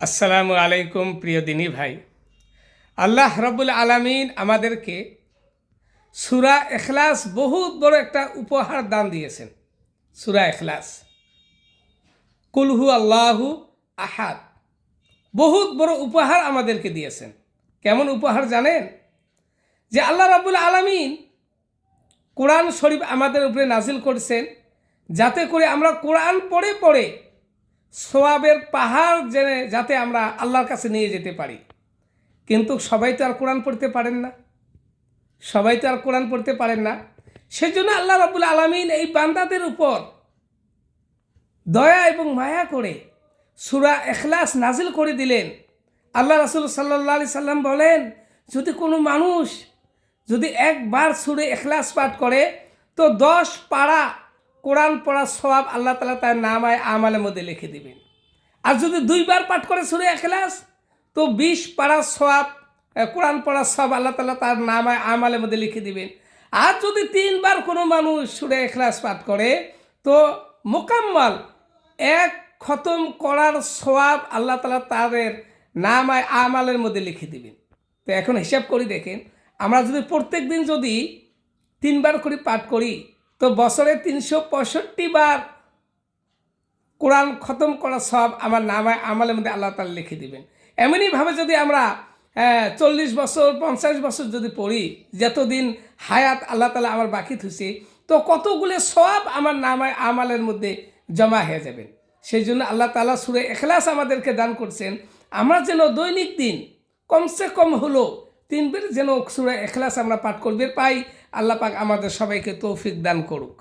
আসসালামু আলাইকুম প্রিয় দিনী ভাই। আল্লাহ রব্বুল আলামিন আমাদেরকে সুরা এখলাস বহুত বড় একটা উপহার দান দিয়েছেন। সুরা এখলাস কুলহু আল্লাহু আহাদ। বহুত বড় উপহার আমাদেরকে দিয়েছেন। কেমন উপহার জানেন? যে আল্লাহ রাবুল আলামিন কোরআন শরীফ আমাদের উপরে নাজিল করছেন, যাতে করে আমরা কোরআন পড়ে পড়ে সোয়াবের পাহাড় জেনে যাতে আমরা আল্লাহর কাছে নিয়ে যেতে পারি। কিন্তু সবাই তো আর কোরআন পড়তে পারেন না। সবাই তো আর কোরআন পড়তে পারেন না। সেজন্য আল্লাহ রাবুল আলমিন এই বান্দাদের উপর দয়া এবং মায়া করে সুরা এখলাস নাজিল করে দিলেন। আল্লাহ রাসুল সাল্লাহ আলি সাল্লাম বলেন, যদি কোনো মানুষ যদি একবার সুরে এখলাস পাঠ করে, তো দশ পাড়া কোরআন পড়ার সবাব আল্লাহ তালা তার নামায়, আমালের মধ্যে লিখে দিবেন। আর যদি দুইবার পাঠ করে সুরে এখলাস তো বিশ পাড়ার সবাব কোরআন পড়ার সব আল্লাহ তালা তার নামায়, আমালের মধ্যে লিখে দিবেন। আর যদি তিনবার কোনো মানুষ সুরে এখলাস পাঠ করে, তো মোকাম্মল, এক খতম করার সওয়াব আল্লাহ তালা তাদের নামায়, আমালের মধ্যে লিখে দিবেন। তো এখন হিসাব করি দেখেন, আমরা যদি প্রত্যেক দিন যদি তিনবার করে পাঠ করি তো বছরে তিনশো পঁয়ষট্টি বার কোরআন খতম করা সব আমার নামায় আমালের মধ্যে আল্লাহ তালা লিখে দিবেন। এমনইভাবে যদি আমরা চল্লিশ বছর, পঞ্চাশ বছর যদি পড়ি, যতদিন হায়াত আল্লাহ তালা আমার বাকি থুসি তো কতগুলো সব আমার নামায় আমালের মধ্যে জমা হয়ে যাবেন সেই জন্য আল্লাহ তালা সুরে এখলাস আমাদেরকে দান করছেন, আমরা যেন দৈনিক দিন কমসে কম হলো তিনবার যেন সুরা এখলাস আমরা পাঠ করবে, পাই আল্লাহ পাক আমাদের সবাইকে তৌফিক দান করুক।